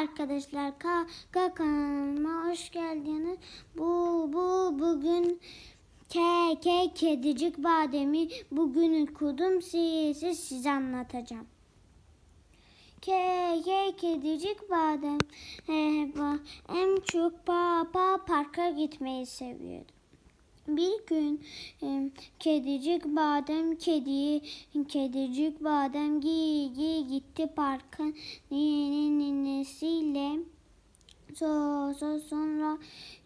arkadaşlar ka, ka kanalıma hoş geldiniz. Bu bu bugün ke ke kedicik bademi bugün okudum size size anlatacağım. Ke ke kedicik badem he, ba- en çok pa, pa parka gitmeyi seviyordu. Bir gün kedicik badem kedi kedicik badem gi, gi gitti parka nine ninesiyle so, so sonra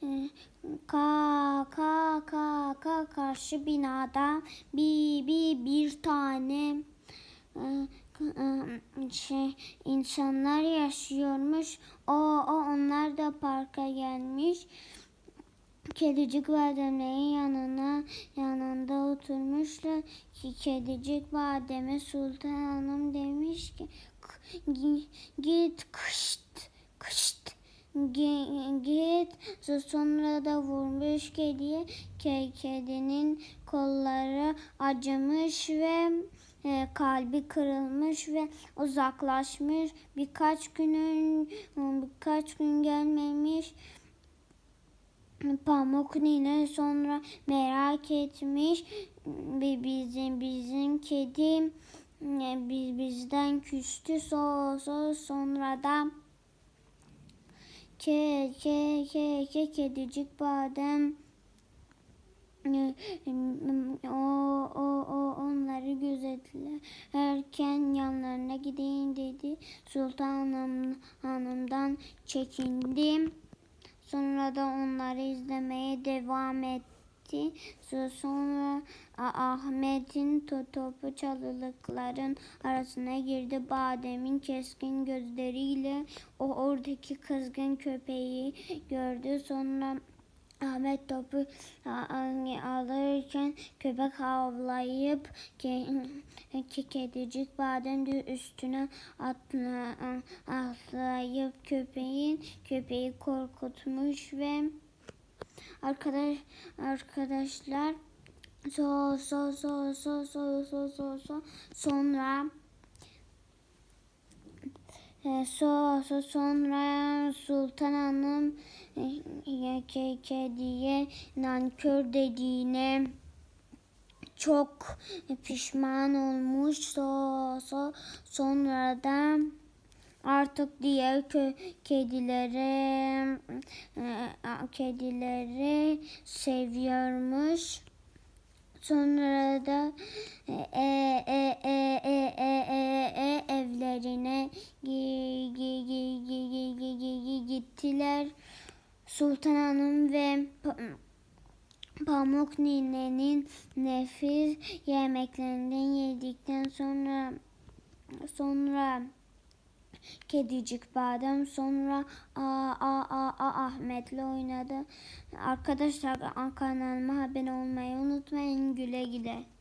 e, ka ka ka ka karşı binada bir bir bir tane e, e, şey insanlar yaşıyormuş. O o onlar da parka gelmiş. Kedicik bademlerin yanına yanında oturmuşlar. Ki kedicik bademe Sultan Hanım demiş ki "K- gi- git kışt kışt gi- git. Sonra da vurmuş kediye Ke- kedinin kolları acımış ve e, kalbi kırılmış ve uzaklaşmış. Birkaç günün birkaç gün gelmemiş Pamuk Nine sonra merak etmiş bizim bizim kedi e, biz bizden küstü so, so sonra da ke ke ke ke kedicik badem e, o o o onları gözetlerken yanlarına gideyim dedi. Sultan Hanım, Hanım'dan çekindim. Sonra da onları izlemeye devam etti. So- Sonra Ahmet'in to- topu çalılıkların arasına girdi. Badem'in keskin gözleriyle o oradaki kızgın köpeği gördü. Sonra Ahmet topu a- alırken köpek havlayıp ke, ke, kedicik badem de üstüne atla, atlayıp köpeğin köpeği korkutmuş ve arkadaş arkadaşlar so so so so so so so so sonra e, so, so sonra Sultan Hanım ke, kediye nankör dediğine çok pişman olmuş. So, so, sonra da artık diğer kö, kedilere e, kedileri seviyormuş. Sonra da e, e, Sultan Hanım ve Pa- Pamuk Nine'nin nefis yemeklerinden yedikten sonra sonra Kedicik Badem sonra a, a, a, a, Ahmet'le oynadı. Arkadaşlar kanalıma abone olmayı unutmayın. Güle güle.